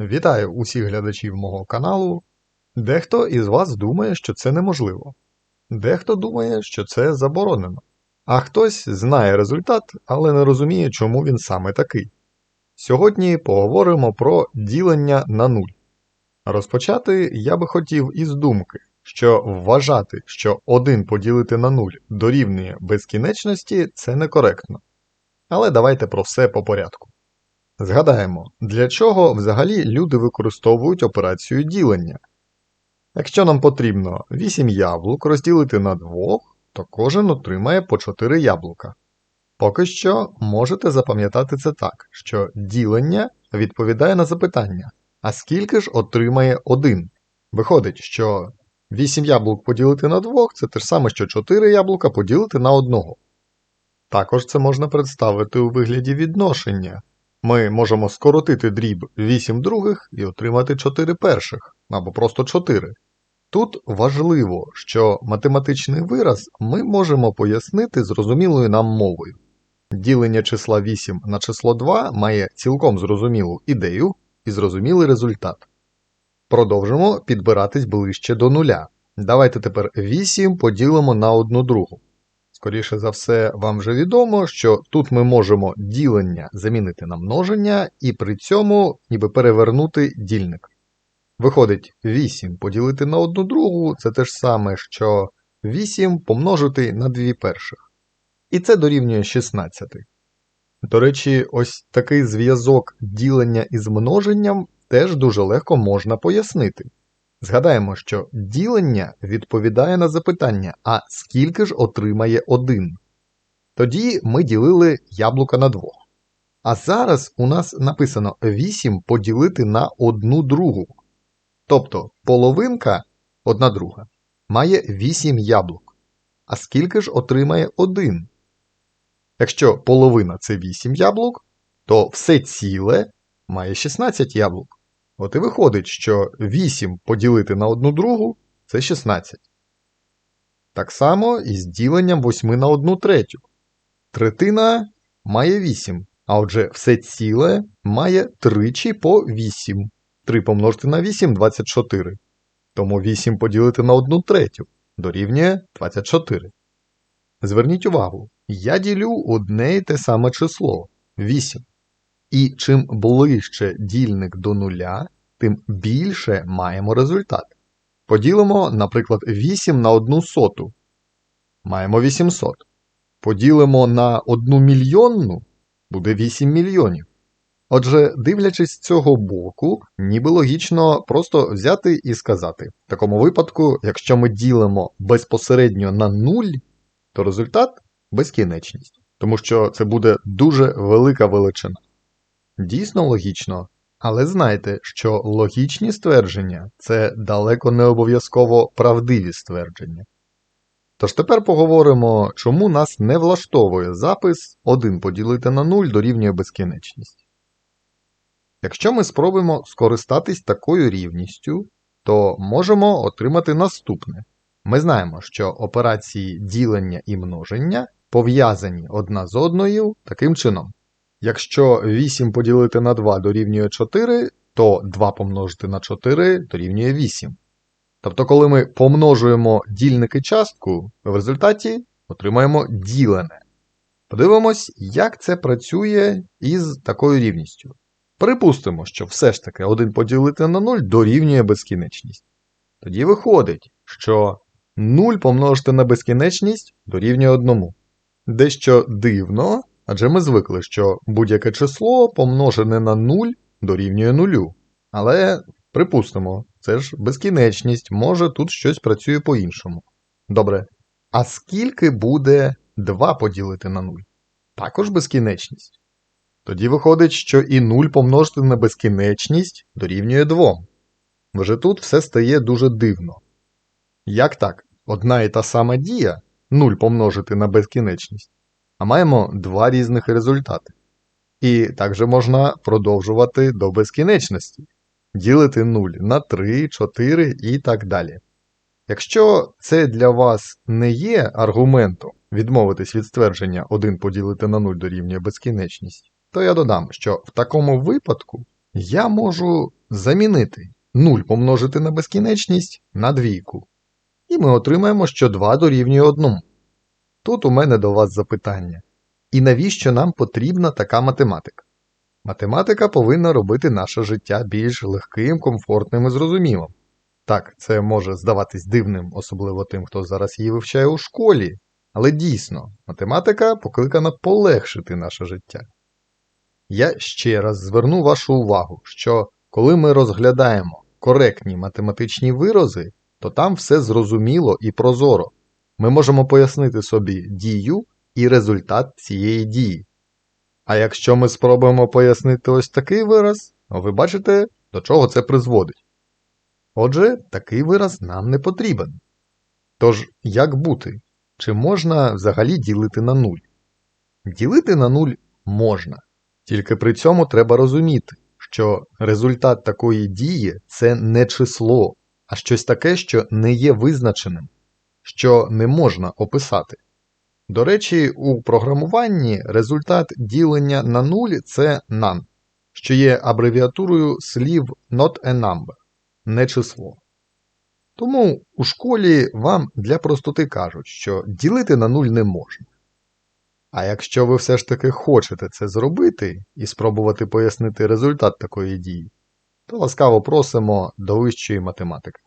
Вітаю усіх глядачів мого каналу. Дехто із вас думає, що це неможливо. Дехто думає, що це заборонено. А хтось знає результат, але не розуміє, чому він саме такий. Сьогодні поговоримо про ділення на нуль. Розпочати я би хотів із думки, що вважати, що 1 поділити на 0 дорівнює безкінечності, це некоректно. Але давайте про все по порядку. Згадаємо, для чого взагалі люди використовують операцію ділення. Якщо нам потрібно 8 яблук розділити на 2, то кожен отримає по 4 яблука. Поки що можете запам'ятати це так, що ділення відповідає на запитання, а скільки ж отримає 1? Виходить, що 8 яблук поділити на 2 це те ж саме, що 4 яблука поділити на 1. Також це можна представити у вигляді відношення. Ми можемо скоротити дріб 8 других і отримати 4 перших, або просто 4. Тут важливо, що математичний вираз ми можемо пояснити зрозумілою нам мовою. Ділення числа 8 на число 2 має цілком зрозумілу ідею і зрозумілий результат. Продовжимо підбиратись ближче до нуля. Давайте тепер 8 поділимо на 1 другу. Скоріше за все, вам вже відомо, що тут ми можемо ділення замінити на множення і при цьому ніби перевернути дільник. Виходить, 8 поділити на 1 другу це те ж саме, що 8 помножити на 2 перших. І це дорівнює 16. До речі, ось такий зв'язок ділення із множенням теж дуже легко можна пояснити. Згадаємо, що ділення відповідає на запитання, а скільки ж отримає 1? Тоді ми ділили яблука на 2. А зараз у нас написано 8 поділити на 1 другу. Тобто половинка 1 друга має 8 яблук. А скільки ж отримає 1? Якщо половина це 8 яблук, то все ціле має 16 яблук. От і виходить, що 8 поділити на 1 другу це 16. Так само і з діленням 8 на 1 третю. Третина має 8, а отже все ціле має тричі по 8. 3 помножити на 8 24. Тому 8 поділити на 1 третю дорівнює 24. Зверніть увагу, я ділю одне і те саме число 8. І чим ближче дільник до нуля, тим більше маємо результат. Поділимо, наприклад, 8 на 1 соту. Маємо 800. Поділимо на 1 мільйонну буде 8 мільйонів. Отже, дивлячись з цього боку, ніби логічно просто взяти і сказати: в такому випадку, якщо ми ділимо безпосередньо на 0, то результат безкінечність, тому що це буде дуже велика величина. Дійсно логічно, але знайте, що логічні ствердження це далеко не обов'язково правдиві ствердження. Тож тепер поговоримо, чому нас не влаштовує запис 1 поділити на 0 дорівнює безкінечність. Якщо ми спробуємо скористатись такою рівністю, то можемо отримати наступне. Ми знаємо, що операції ділення і множення пов'язані одна з одною таким чином. Якщо 8 поділити на 2 дорівнює 4, то 2 помножити на 4 дорівнює 8. Тобто, коли ми помножуємо дільник і частку, в результаті отримаємо ділене. Подивимось, як це працює із такою рівністю. Припустимо, що все ж таки 1 поділити на 0 дорівнює безкінечність. Тоді виходить, що 0 помножити на безкінечність дорівнює 1. Дещо дивно, адже ми звикли, що будь-яке число помножене на 0 дорівнює 0. Але припустимо, це ж безкінечність, може тут щось працює по-іншому. Добре. А скільки буде 2 поділити на 0? Також безкінечність. Тоді виходить, що і 0 помножити на безкінечність дорівнює 2. Вже тут все стає дуже дивно. Як так? Одна і та сама дія 0 помножити на безкінечність, а маємо два різних результати. І також можна продовжувати до безкінечності, ділити 0 на 3, 4 і так далі. Якщо це для вас не є аргументом відмовитись від ствердження 1 поділити на 0 дорівнює безкінечність, то я додам, що в такому випадку Я можу замінити 0 помножити на безкінечність на двійку. І ми отримаємо, що 2 дорівнює 1. Тут у мене до вас запитання. І навіщо нам потрібна така математика? Математика повинна робити наше життя більш легким, комфортним і зрозумілим. Так, це може здаватись дивним, особливо тим, хто зараз її вивчає у школі, але дійсно, математика покликана полегшити наше життя. Я ще раз зверну вашу увагу, що коли ми розглядаємо коректні математичні вирази, то там все зрозуміло і прозоро. Ми можемо пояснити собі дію і результат цієї дії. А якщо ми спробуємо пояснити ось такий вираз, ви бачите, до чого це призводить. Отже, такий вираз нам не потрібен. Тож, як бути? Чи можна взагалі ділити на нуль? Ділити на нуль можна, тільки при цьому треба розуміти, що результат такої дії це не число, а щось таке, що не є визначеним, що не можна описати. До речі, у програмуванні результат ділення на нуль це none, що є абревіатурою слів not a number, не число. Тому у школі вам для простоти кажуть, що ділити на нуль не можна. А якщо ви все ж таки хочете це зробити і спробувати пояснити результат такої дії, то ласкаво просимо до вищої математики.